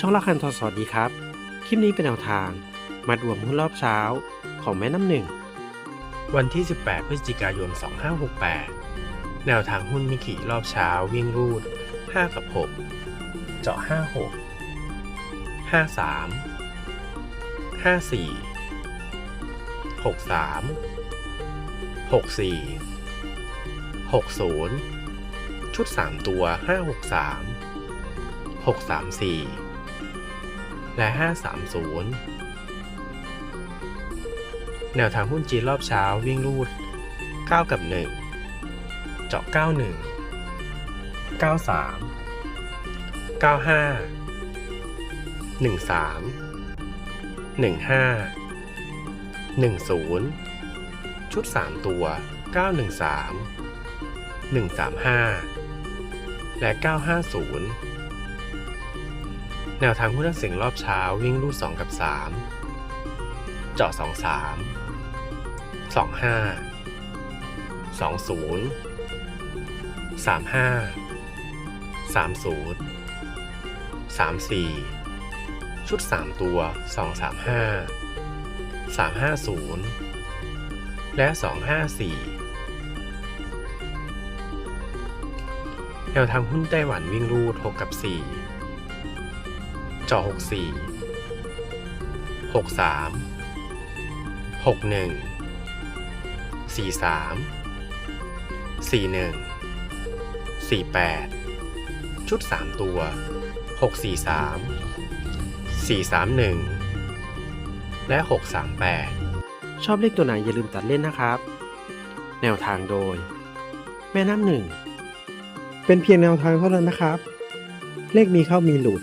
ช่องละคันทอสวัสดีครับ คลิปนี้เป็นแนวทางมัดรวมหุ้นรอบเช้าของแม่น้ำหนึ่ง วันที่ 18 พฤศจิกายน 2568 แนวทางหุ้นมิกิรอบเช้าวิ่งรูด 5 กับ 6 เจาะ 56 53 54 63 64 60 ชุด 3 ตัว 563 634 และ 530 แนวทางหุ้นจีนรอบเช้าวิ่งรูด 9 กับ 1 เจาะ 91 93 95 13 15 10 ชุด 3 ตัว 913 135 และ 950 แนวทางหุ้นนักเสียงรอบเช้าวิ่งรูด 2 กับ 3 เจาะ 23 25 20 35 30 34 ชุด 3 ตัว 235 350 และ 254แนวทางหุ้นไต้หวันวิ่งรูด 6 กับ 4 จอ64 63 61 43 41 48 ชุด 3 ตัว 643 431 และ 638 ชอบเลขตัวไหนอย่าลืมตัดเล่นนะครับ แนวทางโดย แม่น้ำหนึ่ง เป็นเพียงแนวทางเท่านั้นนะครับ เลขมีเข้ามีหลุด